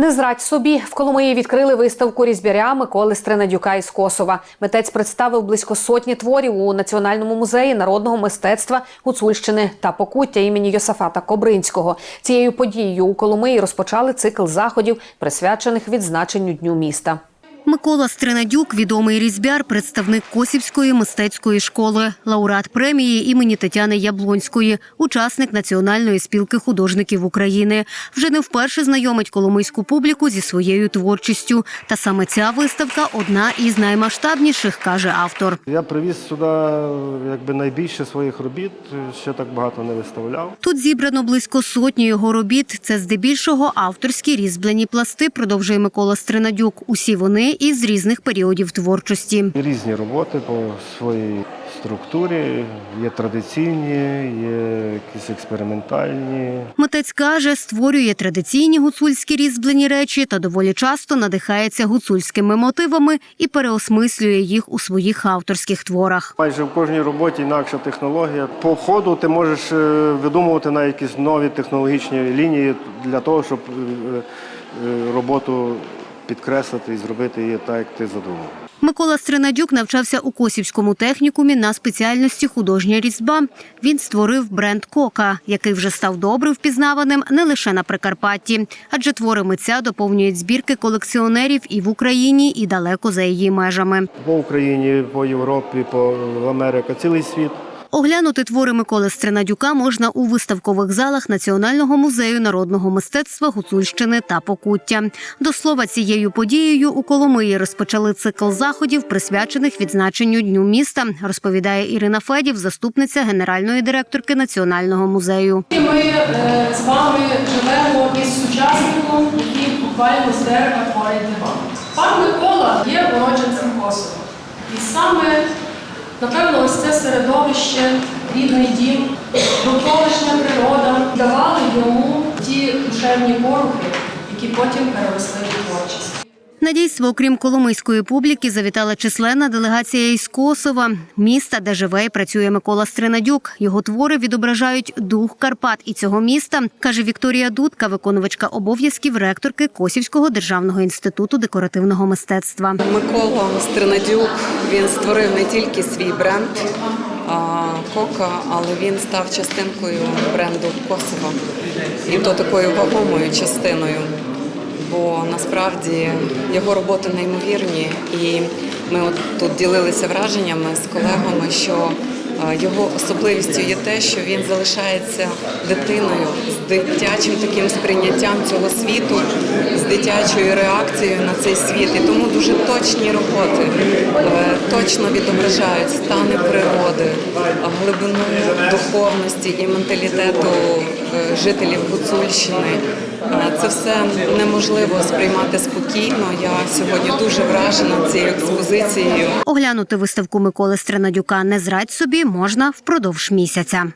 Не зрадь собі в Коломиї відкрили виставку різьбяря Миколи Стренадюка із Косова. Митець представив близько сотні творів у Національному музеї народного мистецтва Гуцульщини та Покуття імені Йосафата Кобринського. Цією подією у Коломиї розпочали цикл заходів, присвячених відзначенню дню міста. Микола Стринадюк – відомий різьбяр, представник Косівської мистецької школи, лауреат премії імені Тетяни Яблонської, учасник Національної спілки художників України. Вже не вперше знайомить коломийську публіку зі своєю творчістю. Та саме ця виставка – одна із наймасштабніших, каже автор. Я привіз сюди якби найбільше своїх робіт, ще так багато не виставляв. Тут зібрано близько сотні його робіт. Це здебільшого авторські різьблені пласти, продовжує Микола Стринадюк. Усі вони із різних періодів творчості. Різні роботи по своїй структурі. Є традиційні, є якісь експериментальні. Митець каже, створює традиційні гуцульські різьблені речі та доволі часто надихається гуцульськими мотивами і переосмислює їх у своїх авторських творах. Майже в кожній роботі інакша технологія. По ходу ти можеш е, видумувати на якісь нові технологічні лінії для того, щоб е, е, роботу підкреслити і зробити її так, як ти задумав. Микола Стринадюк навчався у Косівському технікумі на спеціальності художня різьба. Він створив бренд Кока, який вже став добре впізнаваним не лише на Прикарпатті, адже твори митця доповнюють збірки колекціонерів і в Україні, і далеко за її межами. По Україні, по Європі, по Америці, цілий світ. Оглянути твори Миколи Стринадюка можна у виставкових залах Національного музею народного мистецтва Гуцульщини та Покуття. До слова, цією подією у Коломиї розпочали цикл заходів, присвячених відзначенню дню міста, розповідає Ірина Федів, заступниця генеральної директорки Національного музею. Ми е, з вами живемо із сучасником, який буквально з дерева творить. Пан Микола є уродженцем Косова. І саме, напевно, ось це середовище, рідний дім, довколишня природа давали йому ті душевні порухи, які потім переросли в творчість. На дійство, окрім коломийської публіки, завітала численна делегація із Косова, міста, де живе і працює Микола Стринадюк. Його твори відображають дух Карпат і цього міста, каже Вікторія Дудка, виконувачка обов'язків ректорки Косівського державного інституту декоративного мистецтва. Микола Стринадюк він створив не тільки свій бренд а, Кока, але він став частинкою бренду Косово. І то такою вагомою частиною. Бо насправді його роботи неймовірні, і ми от тут ділилися враженнями з колегами, що його особливістю є те, що він залишається дитиною з дитячим таким сприйняттям цього світу, з дитячою реакцією на цей світ. І тому дуже точні роботи е, точно відображають стани природи, глибину духовності і менталітету е, жителів Гуцульщини. Е, Це все неможливо сприймати спокійно. Я сьогодні дуже вражена цією експозицією. Оглянути виставку Миколи Стринадюка не зрадь собі можна впродовж місяця.